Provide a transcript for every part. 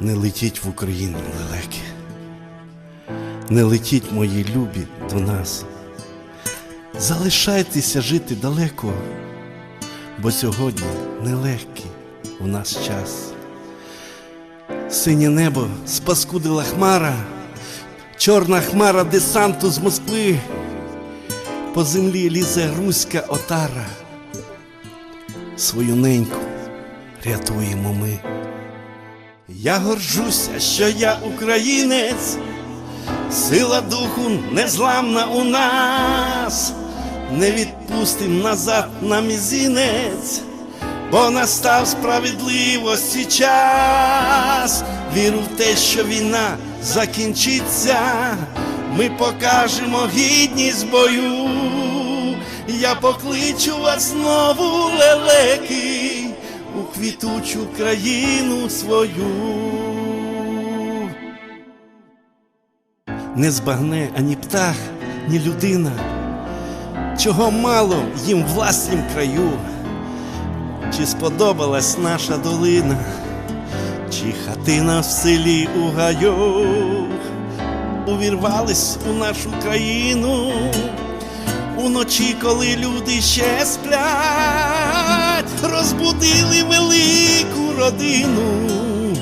Не летіть в Україну лелеки, не летіть, мої любі, до нас. Залишайтеся жити далеко, бо сьогодні нелегкий у нас час. Синє небо спаскудила хмара, чорна хмара десанту з Москви. По землі лізе руська отара. Свою неньку рятуємо ми. Я горжуся, що я українець, сила духу незламна у нас, не відпустим назад на мізинець, бо настав справедливості час. Віру в те, що війна закінчиться, ми покажемо гідність бою. Я покличу вас знову лелеки квітучу країну свою. Не збагне ані птах, ні людина, чого мало їм власнім краю. Чи сподобалась наша долина, чи хатина в селі у гаю, увірвались у нашу країну уночі, коли люди ще сплять, розбудили велику родину,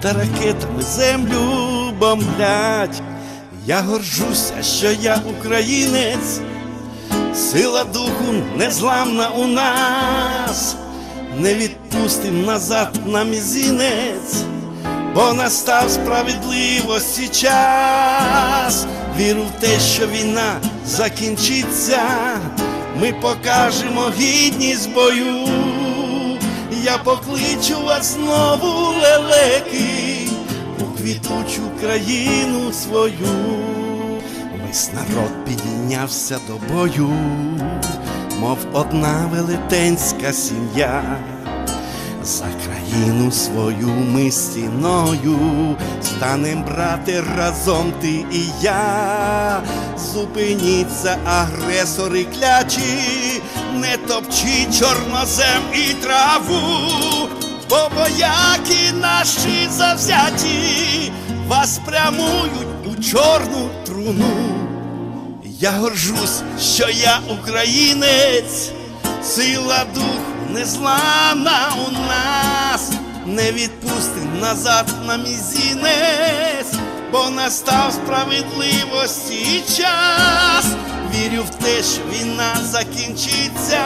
та ракетами землю бомблять. Я горжуся, що я українець, сила духу незламна у нас, не відпустим назад на мізинець, бо настав справедливості час. Віру в те, що війна закінчиться, ми покажемо гідність бою. Я покличу вас знову лелеки у квітучу країну свою. Весь народ підійнявся до бою, мов одна велетенська сім'я. За країну свою ми стіною станем брати разом ти і я. Зупиніться, агресори клячі, не топчі чорнозем і траву, бо вояки наші завзяті вас прямують у чорну труну. Я горжусь, що я українець, сила духу незламна у нас, не відпустим назад на мізінець, бо настав справедливості час. Вірю в те, що війна закінчиться,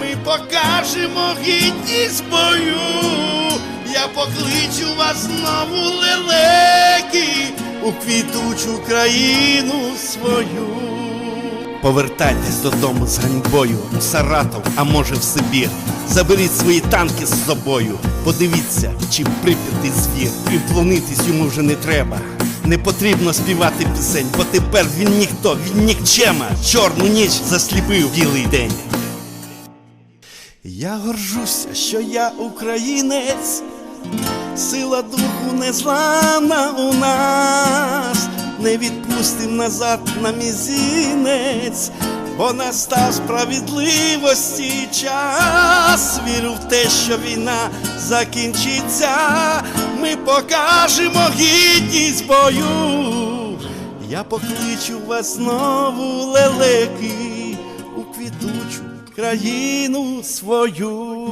ми покажемо гідність бою. Я покличу вас знову лелеки у квітучу країну свою. Повертайтесь додому з ганьбою у Саратов, а може в Сибір. Заберіть свої танки з собою. Подивіться, чи прип'ятий звір. І вклонитись йому вже не треба. Не потрібно співати пісень, бо тепер він ніхто, він нікчема. Чорну ніч засліпив білий день. Я горжуся, що я українець, сила духу незламна у нас, не відпустим назад на мізинець, бо настав справедливості час. Вірю в те, що війна закінчиться, ми покажемо гідність бою. Я покличу вас знову лелеки у квітучу країну свою.